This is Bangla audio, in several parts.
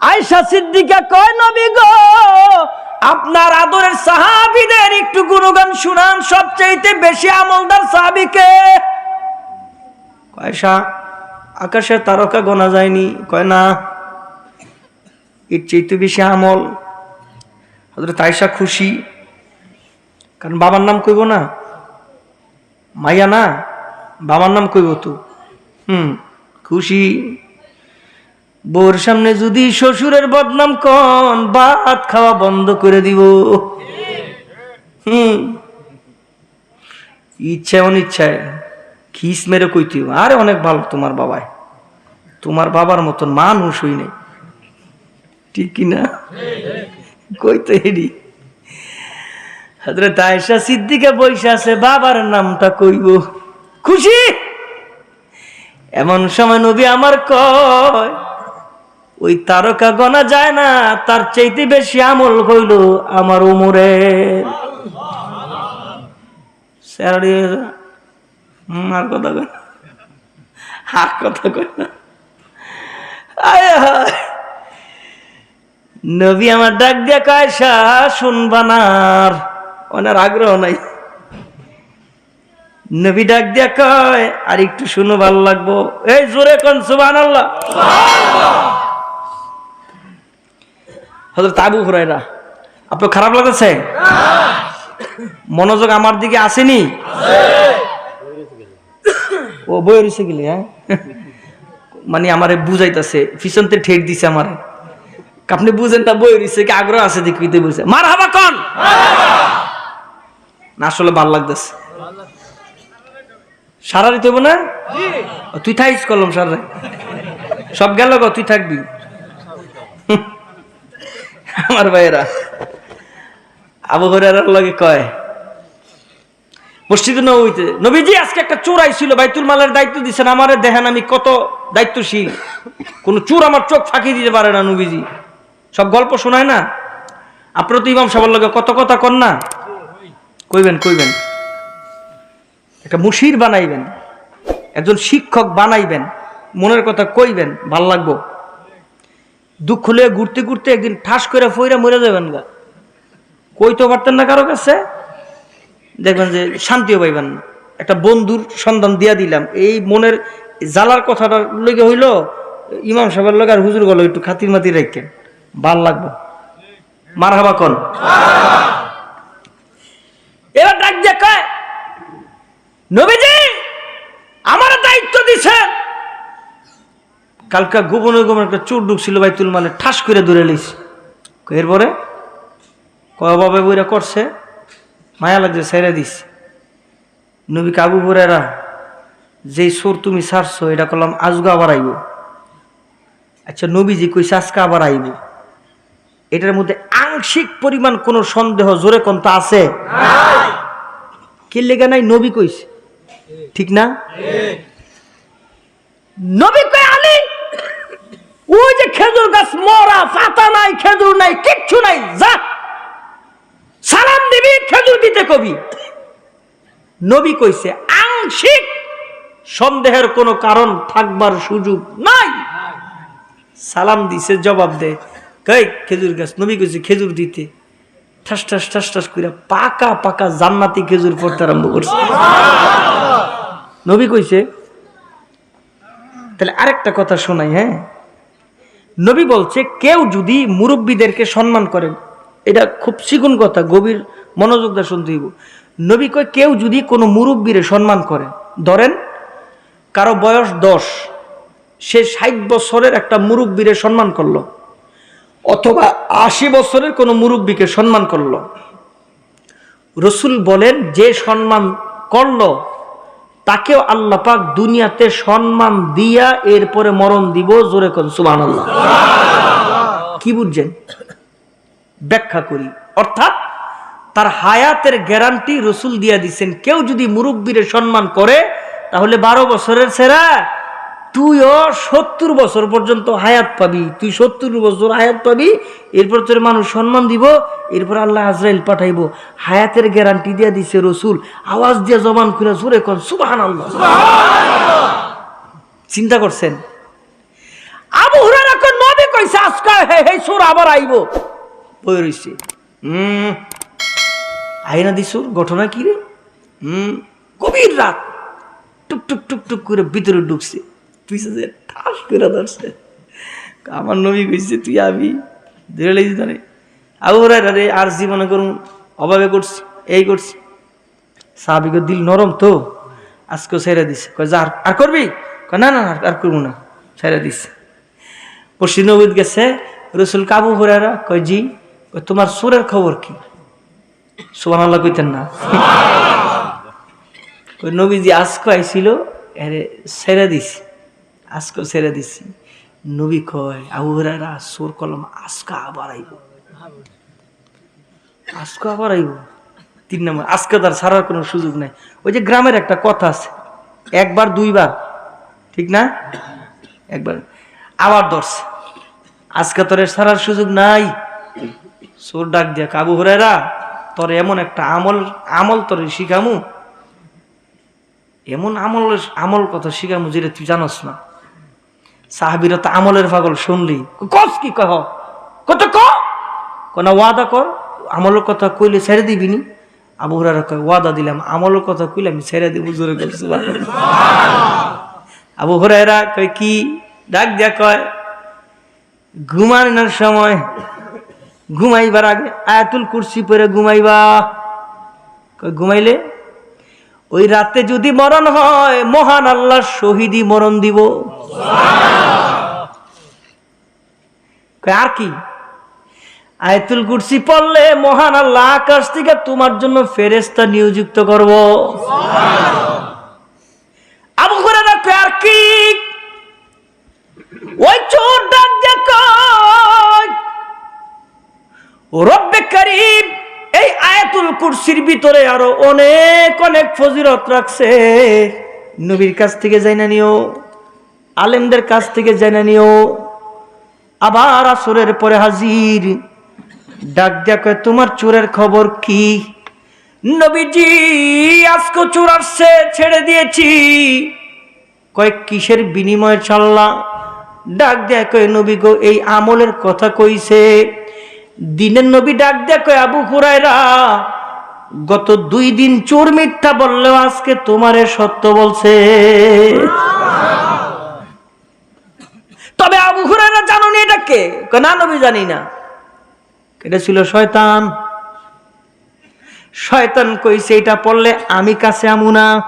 আয়সা সিদ্দিকা কয়, নবী গো, আপনার আদরের সাহাবিদের একটু গুণগান শুনান, সবচাইতে বেশি আমলদার সাহাবিকে কয়সা আকাশে তারকা গোনা যায়নি। কয়, না, এর চাইতে বেশি আমল হজরত আয়সা খুশি। কারণ বাবার নাম কইব না, মাইয়া না, বাবার নাম কইব তো। হুম, খুশি। বউর সামনে যদি শ্বশুরের বদনাম কন, ভাত খাওয়া বন্ধ করে দিব। হুম। ইচ্ছা এমন ইচ্ছায় খিস মেরে কইতে আরে অনেক ভালো তোমার বাবায়। তোমার বাবার মতন মানুষ হই নাই। ঠিক কিনা কই তো হেরি? হজরত আয়েশা আছে, বাবার নামটা কইব। খুশি? এমন সময় নবী আমার কয় ওই তারকা গনা যায় না, তার চাইতে বেশি আমল হইল আমার উমরে। আর কথা কয়। আর কথা কয় না। নবী আমার ডাক দিয়া কায়সা শুনবা না ওনার আগ্রহ নাই। নবী ডাক দিয়া কয়, আর একটু শুনো, ভালো লাগবো। এই জোরে কন সুবান আল্লাহ হজরত আবু হুরাইরা আপনার খারাপ লাগতেছে? মনোযোগ আমার দিকে আসেনি? ও বই রয়েছে গেলি হ্যাঁ? মানে আমারে বুঝাইতেছে পিছনতে ঠেট দিছে আমারে। আপনি বুঝেন তা বই রয়েছে কি আগ্রহ আছে দেখতে বুঝছে মার হাবা কন? না, আসলে ভালো লাগতেছে। সারা দিতে হইব না? তুই থাইস কলম সারা সব গেল গো, তুই থাকবি। আমার ভাইয়েরা, আবু লগে কয়, মসজিদে নবীতে, নবীজি আজকে একটা চোর আইছিল বাইতুল মালের দায়িত্ব দিচ্ছেন আমারে দেখেন আমি কত দায়িত্বশীল। কোন চোর আমার চোখ ফাঁকি দিতে পারে না নবীজি। সব গল্প শোনায় না? আপনারা তো ইমাম সবার লগে কত কথা কন না? কইবেন কইবেন। একটা মুশির বানাইবেন, একজন শিক্ষক বানাইবেন, মনের কথা কইবেন, ভালো লাগবো। দুঃখ লয়ে ঘুরতে ঘুরতে একদিন ঠাস করে ফইরা মরে যাবেন গা। কইতে পারতেন না কারও কাছে? দেখবেন যে শান্তিও পাইবেন না। একটা বন্ধুর সন্ধান দিয়া দিলাম। এই মনের জ্বালার কথাটা লেগে হইল ইমাম সাহেবের লগে আর হুজুর গেল একটু খাতির মাতি রেখেন ভালো লাগবো। মার হাবা কন এবার ডাক দিয়ে কয় নবীজি আমার দায়িত্ব দিছেন কালকা গোপনে গোপনে একটা চোর ঢুকছিল বাইতুল মালে ঠাস করে ধরে লিস এরপরে? কয়ভাবে বইরা করছে? মায়া লাগছে ছেড়ে দিস নবী কাবু বরেরা যেই সোর তুমি ছাড়ছো এটা করলাম আজগা আবার আইব। আচ্ছা নবীজি কইছে আজকে আবার আইব। এটার মধ্যে আংশিক পরিমাণ কোনো সন্দেহ জোরে কোনটা আছে? কে লেগে নাই নবী কইছে। ঠিক না? নবী কই ওই যে খেজুর গাছ মরা পাতা নাই খেজুর নাই কিচ্ছু নাই যা। সালাম দিবি খেজুর দিতে কবি। নবী কইছে আংশিক সন্দেহের কোনো কারণ থাকবার সুযোগ নাই। সালাম দিছে জবাব দে। কই খেজুর গাছ? নবী কইছে খেজুর দিতে। ঠাস ঠাস ঠাস ঠাস করে পাকা পাকা জান্নাতি খেজুর পড়তে আরম্ভ করছে। নবী কইছে তাহলে আরেকটা কথা শোনাই হ্যাঁ? নবী বলছে, কেউ যদি মুরব্বীদেরকে সম্মান করেন, এটা খুব চিকুন কথা, গভীর মনোযোগ দিয়ে শুনতে হইব। নবী কয়, কেউ যদি কোনো মুরব্বীরে সম্মান করে, ধরেন কারও বয়স দশ, সে ষাট বছরের একটা মুরব্বীরে সম্মান করল, অথবা আশি বছরের কোনো মুরব্বীকে সম্মান করল। রসুল বলেন, যে সম্মান করল তাকেও আল্লাহ পাক দুনিয়াতে সম্মান দিয়া এরপরে মরণ দিব জোরে কন সুবাহ কি বুঝছেন? ব্যাখ্যা করি। অর্থাৎ তার হায়াতের গ্যারান্টি রসুল দিয়া দিচ্ছেন কেউ যদি মুরব্বীরে সম্মান করে তাহলে বারো বছরের সেরা তুইও সত্তর বছর পর্যন্ত হায়াত পাবি। তুই সত্তর বছর হায়াত পাবি, এরপর তোর মানুষ সম্মান দিব, এরপর আল্লাহ আজরাইল পাঠাইবো। হায়াতের গ্যারান্টি দিয়া দিছে রসুল। আওয়াজ দিয়া জবান খুলে জোরে কর সুবাহান আল্লাহ চিন্তা করছেন? আবু হুরারা কই নবী কইছে, আজকে হে সুর আবার আইব। বই রইছে হুম আইনা দিছুর ঘটনা কি রে? হুম গভীর রাত। টুক টুক টুক টুক করে ভিতরে ঢুকছে। তুই যে ঠাস করে ধরছে। আমার নবী কইছে তুই আবি ধরে লেগেছি জানে আবু হরাইরা রে আর জীবনে করুন অভাবে করছি এই করছি। সাহাবিকে দিল নরম তো আজকে ছেড়ে দিছে। কয় যা আর- করবি? কয় না না আর করব না ছেড়ে দিছে। পশ্চিম নবীদ গেছে রসুল কাবু হরাইরা কয় জি কয় তোমার সুরের খবর কি? সুবান আল্লাহ কইতেন না। নবীজি আজকে আইছিল এরে ছেড়ে দিছি। আজকে ছেড়ে দিছি। নবী কয়, আবু হরাইরা সুর, কলম, আজকে আবার আইব। আজকে আবার আইব? তিন নম্বর, আজকে তার সারার কোনো সুযোগ নাই। ওই যে গ্রামের একটা কথা আছে, একবার, দুইবার, ঠিক না? একবার, আবার ধরছে। আজকে তোর সারার সুযোগ নাই। সোর ডাক দিয়া কাবু হরেরা তোর এমন একটা আমল আমল তোর শিখামু। এমন আমল আমল কথা শিখামু যেটা তুই জানোস না। সাহাবিরা তো আমলের পাগল, শুনলি? কস কি কহ? কত কোনা ওয়াদা কর, আমলের কথা কইলে ছেড়ে দিবি নি। আবু হুরারা কয়, ওয়াদা দিলাম, আমলের কথা কইলে আমি ছেড়ে দিব। জোরে করছি আবু হুরায়রা কয়, কি? ডাক দিয়া কয়, ঘুমানোর সময়, ঘুমাইবার আগে আয়াতুল কুরসি পরে ঘুমাইবা। ঘুমাইলে? ওই রাতে যদি মরণ হয়, মহান আল্লাহ শহীদি মরণ দিব। আর কি? আয়াতুল কুরসি পড়লে মহান আল্লাহ আকাশ থেকে তোমার জন্য ফেরেস্তা নিয়োজিত করব। আবু কয়, আর ওই চোর কয়, ও রব্বে করিম এই আয়াতুল কুরসির ভিতরে আরও অনেক অনেক ফজিরত রাখছে। নবীর কাছ থেকে যাই না নিও, আলেমদের কাছ থেকে যাই না নিও। আবার আসরের পরে হাজির, ডাক কয়, তোমার চোরের খবর কি? নবীজি, আজকে চোর আসছে, ছেড়ে দিয়েছি। কয়েক কিসের বিনিময়ে ছাড়লা? ডাক কয়, নবী গো, এই আমলের কথা কইছে। দিনের নবী ডাক কয়, আবু হুরায়রা গত দুই দিন চোর মিথ্যা বললেও আজকে তোমারে সত্য বলছে। তবে আবু হুরায়রা জানো নি এটা কে? না, নবী জানি না। এটা ছিল শয়তান। শয়তান কইছে, এটা পড়লে আমি কাছে আমু না।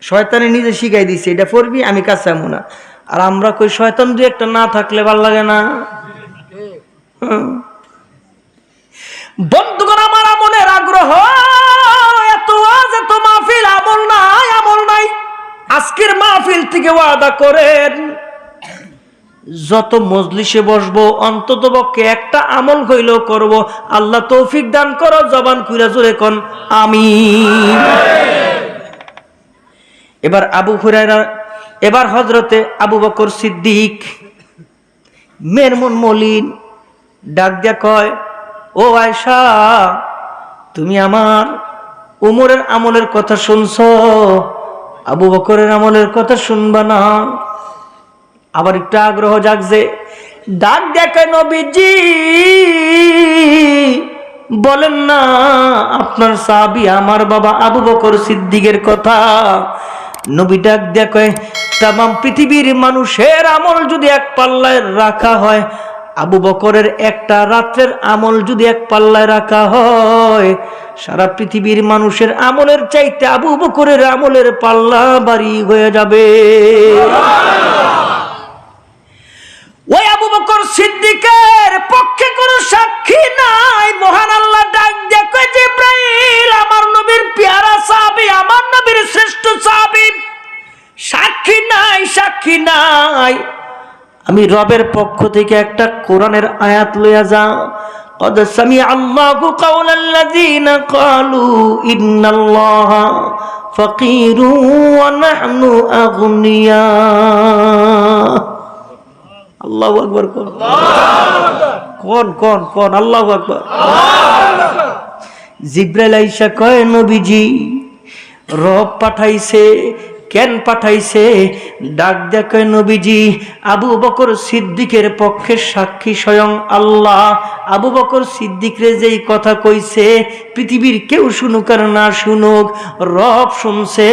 শয়তানে নিজে শিখাই দিছে, এটা পড়বি, আমি কাছে আমু না। আর আমরা কই, শয়তান দুই একটা না থাকলে ভালো লাগে না। হুম। থেকে ওয়াদা করেন, যত মজলিসে বসবো, অন্তত পক্ষে একটা আমল হইলেও করব। আল্লাহ তৌফিক দান করো, জবান কুইরা জোরে কন আমি এবার আবু হুরায়রা, এবার হজরতে আবু বকর সিদ্দিক মেয়ের মন মলিন, ডাক দিয়া কয়, ও আয়সা তুমি আমার উমরের আমলের কথা শুনছ? আবু বকরের আমলের কথা শুনবা না। আবার একটু আগ্রহ জাগছে ডাক দেখে নবীজি, বলেন না, আপনার সাবি আমার বাবা আবু বকর সিদ্দিকের কথা। নবী ডাক দেখে তাম পৃথিবীর মানুষের আমল যদি এক পাল্লায় রাখা হয় আবু বকরের একটা রাত্রের আমল যদি এক পাল্লায় রাখা হয়, সারা পৃথিবীর মানুষের আমলের চাইতে আবু বকরের আমলের পাল্লা বাড়ি হয়ে যাবে। ওই আবু বকর সিদ্দিকের পক্ষে কোন রবের পক্ষ থেকে একটা কোরআনের আয়াত লইয়া যাও قد سمع الله قول الذين قالوا إن الله فقير ونحن أغنياء আল্লাহ আকবর কোন কোন কোন কোন আল্লাহ আকবর জিব্রাইল আইসা কয় নবীজি রব পাঠাইছে কেন পাঠাইছে? ডাক দেখে নবীজি আবু বকর সিদ্দিকের পক্ষে সাক্ষী স্বয়ং আল্লাহ। আবু বকর সিদ্দিকরে যেই কথা কইছে, পৃথিবীর কেউ শুনুক আর না শুনুক, রব শুনছে,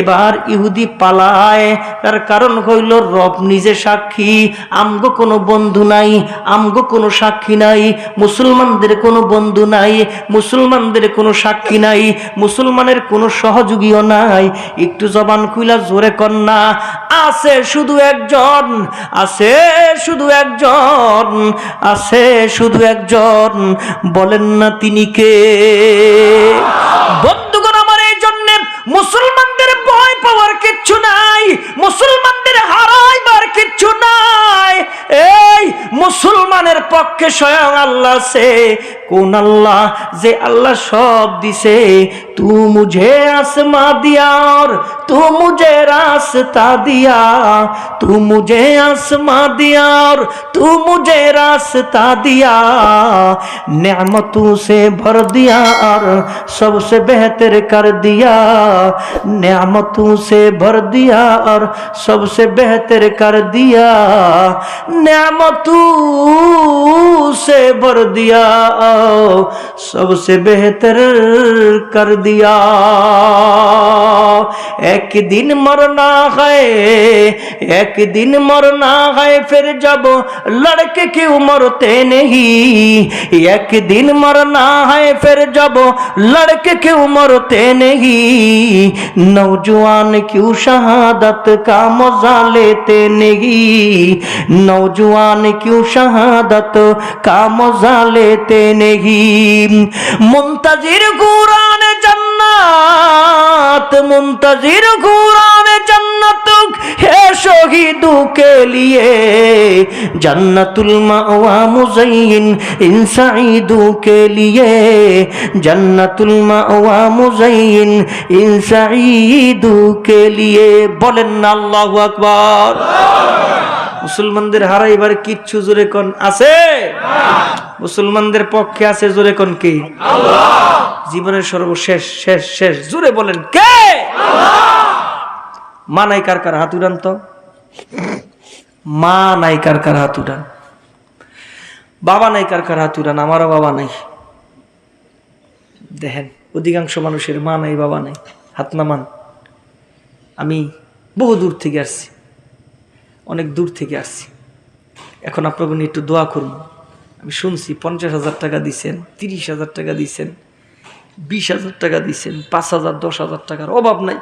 এবার ইহুদি পালায়, তার কারণ হইল রব নিজে সাক্ষী, আমগো কোনো বন্ধু নাই, আমগো কোনো সাক্ষী নাই, মুসলমানদের কোনো বন্ধু নাই, মুসলমানদের কোনো সাক্ষী নাই, মুসলমানের কোনো সহযোগীও নাই, একটু জবান খুইলা জোরে কন্যা আছে শুধু একজন, আছে শুধু একজন, আছে শুধু বন্ধু একজন, বলেন না তিনি কে? বন্ধুগণ, আমার এই জন্যে মুসলমানদের ভয় পাওয়ার কিচ্ছু নাই, মুসলমানদের হারাইবার কিচ্ছু নাই। এই মুসলমানের পক্ষে স্বয়ং আল্লাহ সে কোন আল্লাহ যে আল্লাহ সব দিছে? তু মুঝে আসমা দিয়ার तू मुझे रास्ता दिया, तू मुझे आसमा दिया और तू मुझे रास्ता दिया। नेमतों से भर दिया और सबसे बेहतर कर दिया। नेमतों से भर दिया और सबसे बेहतर कर दिया। नेमतों से भर दिया सबसे बेहतर कर दिया। एक दिन मरना है एक दिन मरना है फिर जब लड़के क्यों मरते नहीं एक दिन मरना है फिर जब लड़के क्यों मरते नहीं नौजवान क्यों शहादत का मजा लेते नहीं नौजवान क्यों शहादत का मजा लेते नहीं मुंतजिर कुरान জান্নাত, মুন্তাজির ঘুরানে জান্নাতুক, হে শহীদু কে লিয়ে জান্নাতুল মাওয়া মুজাইন ইনসাইদু কে লিয়ে জান্নাতুল মাওয়া মুজাইন ইনসাইদু কে লিয়ে বলেন আল্লাহু আকবার আল্লাহু আকবার। মুসলমানদের হারাইবার কিচ্ছু জোরে কোন, আছে? মুসলমানদের পক্ষে আছে জোরে কোন কি? জীবনের সর্বশেষ, শেষ শেষ, জোরে বলেন কে? মা নাই কার কার হাত উড়ান তো? মা নাই কার কার হাত উড়ান? বাবা নাই কার কার হাত উড়ান? আমারও বাবা নাই। দেখেন, অধিকাংশ মানুষের মা নাই, বাবা নাই। হাত নামান। আমি বহু দূর থেকে আসছি। অনেক দূর থেকে আসছি। এখন আপনাকে একটু দোয়া করুন আমি শুনছি পঞ্চাশ হাজার টাকা দিছেন, তিরিশ হাজার টাকা দিছেন, বিশ হাজার টাকা দিছেন, পাঁচ হাজার, দশ হাজার টাকার অভাব নাই।